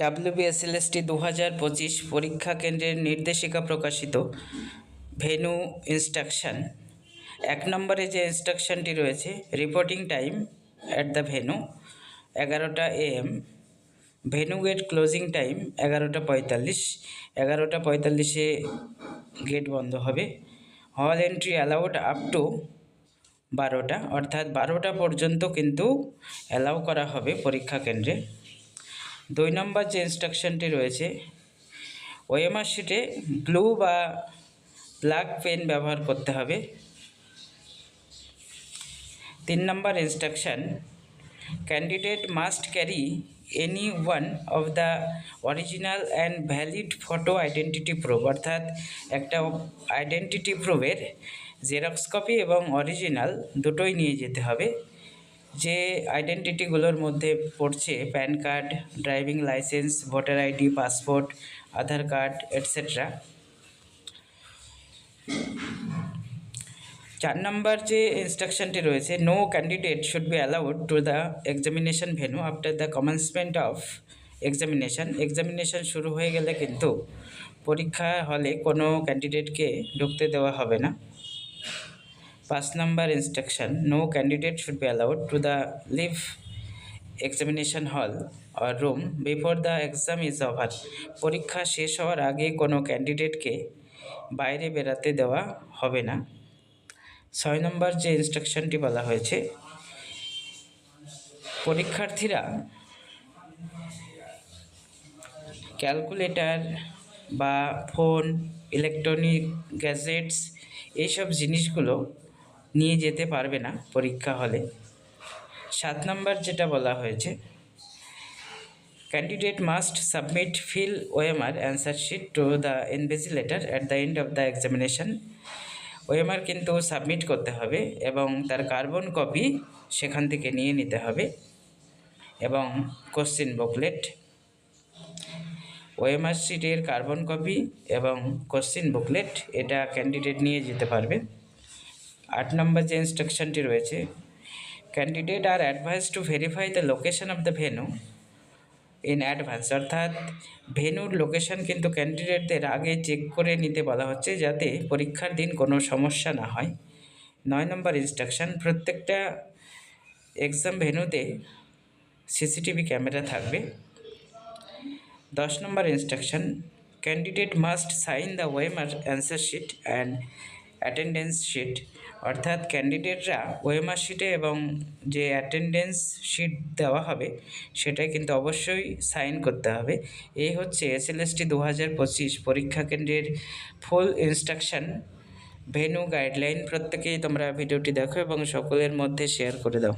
WBSLST দু হাজার পঁচিশ পরীক্ষা কেন্দ্রের নির্দেশিকা প্রকাশিত। Venue instruction. এক নম্বরে যে ইনস্ট্রাকশনটি রয়েছে, reporting time at the venue এগারোটা AM venue gate closing time এগারোটা পঁয়তাল্লিশ। এগারোটা পঁয়তাল্লিশে গেট বন্ধ হবে। হল এন্ট্রি অ্যালাউড আপ টু বারোটা। অর্থাৎ বারোটা পর্যন্ত কিন্তু অ্যালাউ করা হবে পরীক্ষা কেন্দ্রে। দুই নম্বর যে ইনস্ট্রাকশনটি রয়েছে ওএমআর শিটে ব্লু বা ব্ল্যাক পেন ব্যবহার করতে হবে। তিন নম্বর instruction candidate must carry any one of the original and valid photo identity proof অর্থাৎ একটা আইডেন্টিটি প্রুফের জেরক্স কপি এবং অরিজিনাল দুটোই নিয়ে যেতে হবে। যে আইডেন্টিটিগুলোর মধ্যে পড়ছে PAN card driving licence voter ID passport Aadhaar card etcetera চার নম্বর যে ইনস্ট্রাকশনটি রয়েছে no candidate should be allowed to the examination venue after the commencement of examination examination শুরু হয়ে গেলে কিন্তু পরীক্ষা হলে কোনো ক্যান্ডিডেটকে ঢুকতে দেওয়া হবে না। পাঁচ নম্বর instruction no candidate should be allowed to the leave examination hall or room before the exam is over পরীক্ষা শেষ হওয়ার আগে কোনো ক্যান্ডিডেটকে বাইরে বেরাতে দেওয়া হবে না। ছয় নম্বর যে ইনস্ট্রাকশনটি বলা হয়েছে, পরীক্ষার্থীরা ক্যালকুলেটর বা ফোন ইলেকট্রনিক গ্যাজেটস এইসব জিনিসগুলো নিয়ে যেতে পারবে না পরীক্ষা হলে। সাত নম্বর যেটা বলা হয়েছে candidate must submit fill OMR answer sheet to the invigilator at the end of the examination OMR কিন্তু সাবমিট করতে হবে এবং তার কার্বন কপি সেখান থেকে নিয়ে নিতে হবে এবং কোশ্চিন বুকলেট ওএমআর শিটের কার্বন কপি এবং কোশ্চিন বুকলেট এটা ক্যান্ডিডেট নিয়ে যেতে পারবে। আট নম্বর যে ইনস্ট্রাকশনটি রয়েছে candidate are advise to verify the location of the venue in advance অর্থাৎ ভেনুর লোকেশন কিন্তু ক্যান্ডিডেটদের আগে চেক করে নিতে বলা হচ্ছে যাতে পরীক্ষার দিন কোনো সমস্যা না হয়। নয় নম্বর ইনস্ট্রাকশন প্রত্যেকটা এক্সাম ভেনুতে সিসিটিভি ক্যামেরা থাকবে। দশ নম্বর instruction candidate must sign the OMR answer sheet and attendance sheet অর্থাৎ ক্যান্ডিডেটরা ওয়েমার শিটে এবং যে অ্যাটেন্ডেন্স শিট দেওয়া হবে, সেটাই কিন্তু অবশ্যই সাইন করতে হবে। এই হচ্ছে এসএলএসটি দু হাজার পঁচিশ পরীক্ষা কেন্দ্রের ফুল ইনস্ট্রাকশান ভেনু গাইডলাইন প্রত্যেকেই তোমরা ভিডিওটি দেখো এবং সকলের মধ্যে শেয়ার করে দাও।